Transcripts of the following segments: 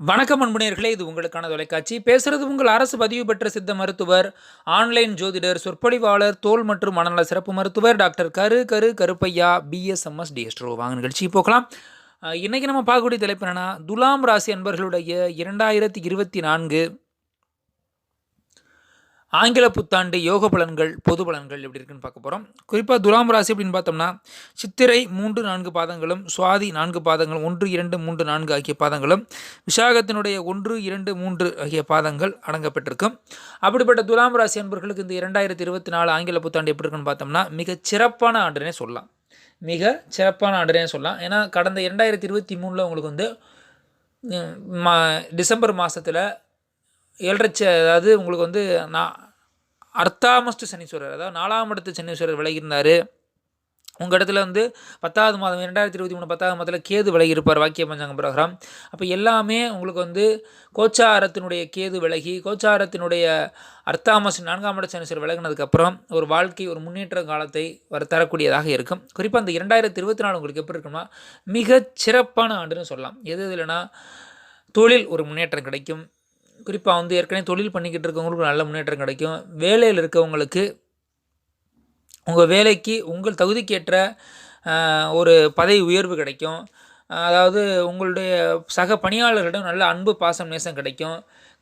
வணக்கம் அன்புநேயர்களே இது உங்களுக்கான தொலைக்காட்சி. பேசுறது உங்கள் அரசு பதிவு பெற்ற சித்த மருத்துவர் ஆன்லைன் ஜோதிடர் சொற்பொழிவாளர் தோல் மற்றும் மனநல சிறப்பு மருத்துவர் டாக்டர் கரு கரு கருப்பையா பிஎஸ்எம்எஸ் டிஎஸ்ட்ரோ வாங்க நிகழ்ச்சி போகலாம். இன்றைக்கி நம்ம பார்க்கக்கூடிய தலைப்பு என்னென்னா துலாம் ராசி அன்பர்களுடைய இரண்டாயிரத்தி இருபத்தி நான்கு ஆங்கில புத்தாண்டு யோக பலன்கள் பொது பலன்கள் எப்படி இருக்குன்னு பார்க்க போகிறோம் குறிப்பாக துலாம் ராசி அப்படின்னு பார்த்தோம்னா சித்திரை மூன்று நான்கு பாதங்களும் சுவாதி நான்கு பாதங்களும் ஒன்று இரண்டு மூன்று நான்கு ஆகிய பாதங்களும் விசாகத்தினுடைய ஒன்று இரண்டு மூன்று ஆகிய பாதங்கள் அடங்கப்பட்டிருக்கும். அப்படிப்பட்ட துலாம் ராசி அன்பர்களுக்கு இந்த இரண்டாயிரத்தி இருபத்தி நாலு ஆங்கில புத்தாண்டு எப்படி இருக்குன்னு பார்த்தோம்னா மிக சிறப்பான ஆண்டுனே சொல்லலாம். மிக சிறப்பான ஆண்டுனே சொல்லலாம். ஏன்னா கடந்த இரண்டாயிரத்தி இருபத்தி மூணில் உங்களுக்கு வந்து மா டிசம்பர் மாதத்தில் ஏழரை அதாவது உங்களுக்கு வந்து நான் அர்த்தாமஸ்ட் சனீஸ்வரர் அதாவது நாலாம் இடத்து சனீஸ்வரர் விலகியிருந்தார். உங்கள் இடத்துல வந்து பத்தாவது மாதம் இரண்டாயிரத்தி இருபத்தி மூணு பத்தாவது மாதத்தில் கேது விலகி இருப்பார் வாக்கிய பஞ்சாங்க பிரகாரம். அப்போ எல்லாமே உங்களுக்கு வந்து கோச்சாரத்தினுடைய கேது விலகி கோச்சாரத்தினுடைய அர்த்தாமஸ் நான்காம் இட சனீஸ்வரர் விலகினதுக்கப்புறம் ஒரு வாழ்க்கை ஒரு முன்னேற்ற காலத்தை வர தரக்கூடியதாக இருக்கும். குறிப்பாக அந்த இரண்டாயிரத்தி இருபத்தி நாலு உங்களுக்கு எப்படி இருக்குன்னா மிகச் சிறப்பான ஆண்டுன்னு சொல்லலாம். எது இல்லைன்னா தொழில் ஒரு முன்னேற்றம் கிடைக்கும். குறிப்பாக வந்து ஏற்கனவே தொழில் பண்ணிக்கிட்டு இருக்கவங்களுக்கு நல்ல முன்னேற்றம் கிடைக்கும். வேலையில் இருக்கவங்களுக்கு உங்கள் வேலைக்கு உங்கள் தகுதிக்கேற்ற ஒரு பதவி உயர்வு கிடைக்கும். அதாவது உங்களுடைய சக பணியாளர்களிடம் நல்ல அன்பு பாசம் நேசம் கிடைக்கும்.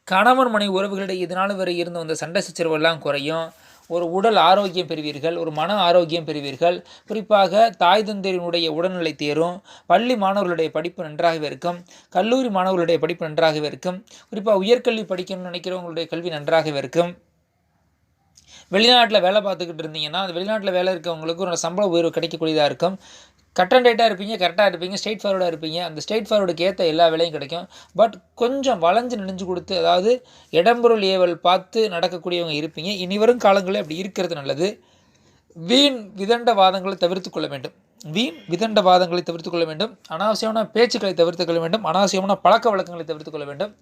கணவன் மனைவி உறவுகளிடையே இதனால் வரை இருந்து வந்த சண்டை சச்சரவெல்லாம் குறையும். ஒரு உடல் ஆரோக்கியம் பெறுவீர்கள் ஒரு மன ஆரோக்கியம் பெறுவீர்கள். குறிப்பாக தாய் தந்தையினுடைய உடல்நிலை தேரும் பள்ளி மாணவர்களுடைய படிப்பு நன்றாகவே இருக்கும் கல்லூரி மாணவர்களுடைய படிப்பு நன்றாகவே இருக்கும் குறிப்பாக உயர்கல்வி படிக்கணும்னு நினைக்கிறவங்களுடைய கல்வி நன்றாகவே இருக்கும். வெளிநாட்டில் வேலை பார்த்துக்கிட்டு இருந்தீங்கன்னா அந்த வெளிநாட்டில் வேலை இருக்கவங்களுக்கு ஒரு சம்பள உயர்வு கிடைக்கக்கூடியதாக இருக்கும். கட் அண்ட் ரைட்டாக இருப்பீங்க கரெக்டாக இருப்பீங்க ஸ்ட்ரெயிட் ஃபார்வர்டாக இருப்பீங்க. அந்த ஸ்ட்ரெயிட் ஃபார்வர்டுக்கு ஏற்ற எல்லா வேலையும் கிடைக்கும். பட் கொஞ்சம் வளைஞ்சு நெஞ்சு கொடுத்து அதாவது இடம்பொருள் ஏவல் பார்த்து நடக்கக்கூடியவங்க இருப்பீங்க. இனி வரும் காலங்களில் அப்படி இருக்கிறது நல்லது. வீண் விதண்ட வாதங்களை தவிர்த்து கொள்ள வேண்டும். வீண் விதண்ட வாதங்களை தவிர்த்து கொள்ள வேண்டும். அனாவசியமான பேச்சுக்களை தவிர்த்து கொள்ள வேண்டும். அனாவசியமான பழக்க வழக்கங்களை தவிர்த்து கொள்ள வேண்டும்.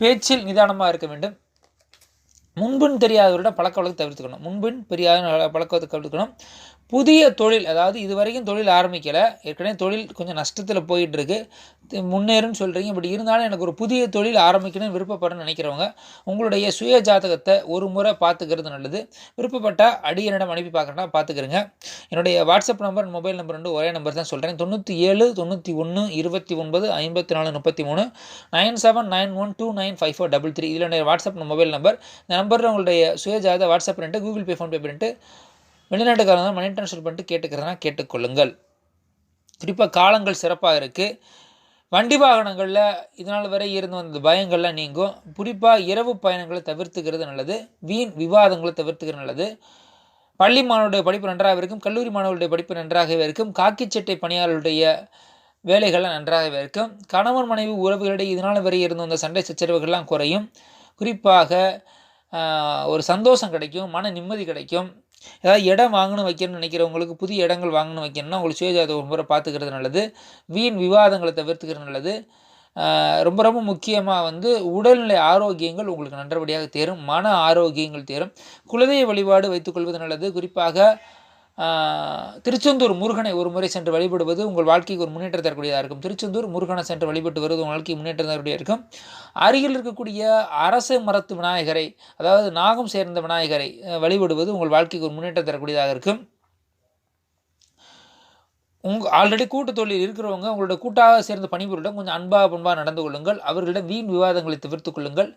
பேச்சில் நிதானமாக இருக்க வேண்டும். முன்பின் தெரியாதவரோட பழக்க வழக்கத்தை தவிர்த்துக்கணும். முன்பின் பெரியாத பழக்கத்தை தவிர்த்துக்கணும். புதிய தொழில் அதாவது இது வரைக்கும் தொழில் ஆரம்பிக்கலை. ஏற்கனவே தொழில் கொஞ்சம் நஷ்டத்தில் போயிட்டு இருக்கு முன்னேறுன்னு சொல்கிறீங்க பட் இருந்தாலும் எனக்கு ஒரு புதிய தொழில் ஆரம்பிக்கணும்னு விருப்பப்படுறேன்னு நினைக்கிறவங்க உங்களுடைய சுய ஜாதகத்தை ஒரு முறை பார்த்துக்கிறது நல்லது. விருப்பப்பட்டால் அடியனிடம் அனுப்பி பார்க்குறேன்னா பார்த்துக்கிறேங்க. என்னுடைய வாட்ஸ்அப் நம்பர் மொபைல் நம்பர் ரெண்டு ஒரே நம்பர் தான் சொல்கிறேன் தொண்ணூற்றி ஏழு தொண்ணூற்றி ஒன்று இருபத்தி ஒன்பது ஐம்பத்தி நாலு முப்பத்தி மூணு nine seven nine one two nine five four double three. இதில் என்னுடைய வாட்ஸ்அப் மொபைல் நம்பர் இந்த நம்பரில் உங்களுடைய சுயஜாத வாட்ஸ்அப் பண்ணிட்டு கூகுள் பே ஃபோன்பே பண்ணிட்டு வெளிநாட்டுக்காரங்க மணி ட்ரான்ஸ்ஃபர் பண்ணிட்டு கேட்டுக்கிறதுனா கேட்டுக்கொள்ளுங்கள். குறிப்பாக காலங்கள் சிறப்பாக இருக்குது வண்டி வாகனங்களில் இதனால் வரை இருந்து வந்த பயங்கள்லாம் நீங்கும். குறிப்பாக இரவு பயணங்களை தவிர்த்துக்கிறது நல்லது. வீண் விவாதங்களை தவிர்த்துக்கிறது நல்லது. பள்ளி மாணவருடைய படிப்பு நன்றாக இருக்கும். கல்லூரி மாணவர்களுடைய படிப்பு நன்றாகவே இருக்கும். காக்கி சட்டை பணியாளருடைய வேலைகள்லாம் நன்றாகவே இருக்கும். கணவன் மனைவி உறவுகளிடையே இதனால் வரை இருந்து வந்த சண்டை சச்சரவுகள்லாம் குறையும். குறிப்பாக ஒரு சந்தோஷம் கிடைக்கும் மன நிம்மதி கிடைக்கும். ஏதாவது இடம் வாங்கணும் வைக்கணும்னு நினைக்கிறவங்களுக்கு புதிய இடங்கள் வாங்கணும் வைக்கணும்னா உங்களுக்கு சுயஜாத ஒரு முறை பார்த்துக்கிறது நல்லது. வீண் விவாதங்களை தவிர்த்துக்கிறது நல்லது. ரொம்ப ரொம்ப முக்கியமாக வந்து உடல்நிலை ஆரோக்கியங்கள் உங்களுக்கு நன்றபடியாக தேரும் மன ஆரோக்கியங்கள் தேரும். குலதெய்வ வழிபாடு வைத்துக்கொள்வது நல்லது. குறிப்பாக திருச்செந்தூர் முருகனை ஒரு முறை சென்று வழிபடுவது உங்கள் வாழ்க்கைக்கு ஒரு முன்னேற்றம் தரக்கூடியதாக இருக்கும். திருச்செந்தூர் முருகனை சென்று வழிபட்டு வருவது உங்கள் வாழ்க்கைக்கு முன்னேற்றம் தரக்கூடியதாக இருக்கும். அருகில் இருக்கக்கூடிய அரச மரத்து விநாயகரை அதாவது நாகம் சேர்ந்த விநாயகரை வழிபடுவது உங்கள் வாழ்க்கைக்கு ஒரு முன்னேற்றம் தரக்கூடியதாக இருக்கும். உங்க ஆல்ரெடி கூட்டு தொழில் இருக்கிறவங்க உங்களோட கூட்டாக சேர்ந்த பணிபுரிடம் கொஞ்சம் அன்பாக பண்பாக நடந்து கொள்ளுங்கள். அவர்களிடம் வீண் விவாதங்களை தவிர்த்து கொள்ளுங்கள்.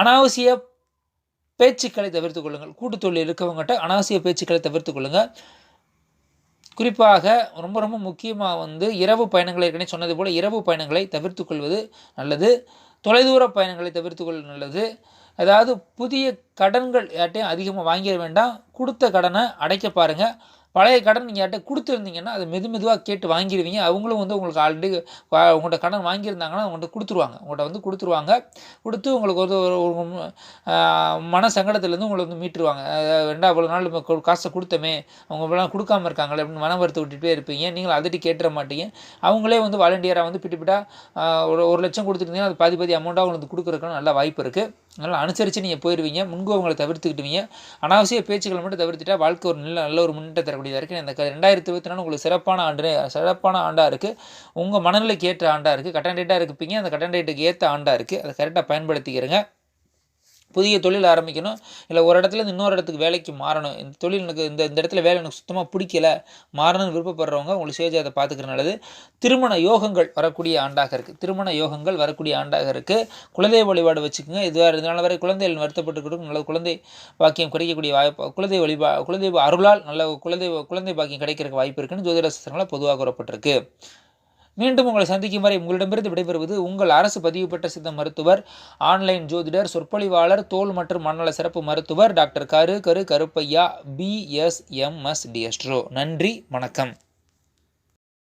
அனாவசிய பேச்சுக்களை தவிர்த்து கொள்ளுங்கள். கூட்டு தொழில் இருக்கவங்ககிட்ட அனாவசிய பேச்சுக்களை தவிர்த்து கொள்ளுங்கள் குறிப்பாக ரொம்ப ரொம்ப முக்கியமாக வந்து இரவு பயணங்களை ஏற்கனவே சொன்னது போல் இரவு பயணங்களை தவிர்த்து கொள்வது நல்லது. தொலைதூர பயணங்களை தவிர்த்து கொள்வது நல்லது. அதாவது புதிய கடன்கள் யார்ட்டையும் அதிகமாக வாங்கிட வேண்டாம். கொடுத்த கடனை அடைக்க பாருங்கள் பழைய கடன் நீங்கள் யார்கிட்ட கொடுத்துருந்தீங்கன்னா அதை மெது மெதுவாக கேட்டு வாங்கிடுவீங்க அவங்களும் வந்து உங்களுக்கு ஆல்ரெடி உங்கள்கிட்ட கடன் வாங்கியிருந்தாங்கன்னா உங்கள்கிட்ட கொடுத்துருவாங்க. உங்கள்கிட்ட வந்து கொடுத்துருவாங்க. கொடுத்து உங்களுக்கு ஒரு ஒரு மன சங்கடத்துலேருந்து உங்களை வந்து மீட்டுருவாங்க. ரெண்டா இவ்வளோ நாள் காசை கொடுத்தோமே அவங்க இவ்வளோ கொடுக்காம இருக்காங்களே அப்படின்னு மனம் வருத்த விட்டுட்டே இருப்பீங்க. நீங்கள் அதட்டி கேட்டுற மாட்டீங்க. அவங்களே வந்து வாலண்டியராக வந்து பிட்டு பிட்டா ஒரு ஒரு லட்சம் கொடுத்துருந்தீங்கன்னா அது பாதி பாதி அமௌண்ட்டாக உங்களுக்கு கொடுக்குறதுக்கு நல்ல வாய்ப்பு இருக்குது அதனால் அனுசரித்து நீங்கள் போயிடுவீங்க முன்கோவங்களை தவிர்த்துக்கிட்டுவீங்க. அனாவசிய பேச்சுக்களை மட்டும் தவிர்த்துட்டா வாழ்க்கை ஒரு நல்ல நல்ல ஒரு முன்னேற்றம் தரக்கூடியதாக இருக்குது இந்த ரெண்டாயிரத்தி இருபத்தி நாலு உங்களுக்கு சிறப்பான ஆண்டு சிறப்பான ஆண்டாக இருக்குது உங்கள் மனநிலைக்கு ஏற்ற ஆண்டாக இருக்குது கட்டன் ரேட்டாக இருப்பீங்க. அந்த கட்டன் ரேட்டுக்கு ஏற்ற ஆண்டாக இருக்குது அதை கரெக்டாக பயன்படுத்திக்கிறங்க. புதிய தொழில் ஆரம்பிக்கணும். இல்லை ஒரு இடத்துல இன்னொரு இடத்துக்கு வேலைக்கு மாறணும். இந்த தொழில் எனக்கு இந்த இந்த இடத்துல வேலை எனக்கு சுத்தமாக பிடிக்கல மாறணும்னு விருப்பப்படுறவங்க உங்களுக்கு சேஜாதை அதை பார்த்துக்கிற நல்லது. திருமண யோகங்கள் வரக்கூடிய ஆண்டாக இருக்குது திருமண யோகங்கள் வரக்கூடிய ஆண்டாக இருக்குது குலதெய்வ வழிபாடு வச்சுக்கோங்க. இதுவாக இருந்தாலும் வரை குழந்தைகள் வருத்தப்பட்டு நல்ல குழந்தை பாக்கியம் கிடைக்கக்கூடிய வாய்ப்பு குலதெய்வ வழிபா குலதெய்வ அருளால் நல்ல குலதெய்வ குழந்தை பாக்கியம் கிடைக்கிறதுக்கு வாய்ப்பு இருக்குன்னு ஜோதிட சாஸ்திரங்களால் பொதுவாக கூறப்பட்டிருக்கு. மீண்டும் உங்களை சந்திக்கும் வரை உங்களிடமிருந்து விடைபெறுவது உங்கள் அரசு பதிவு சித்த மருத்துவர் ஆன்லைன் ஜோதிடர் சொற்பொழிவாளர் தோல் மற்றும் மண்ணல சிறப்பு மருத்துவர் டாக்டர் கரு கரு கருப்பையா பிஎஸ்எம்எஸ் டிஎஸ்ட்ரோ நன்றி வணக்கம்.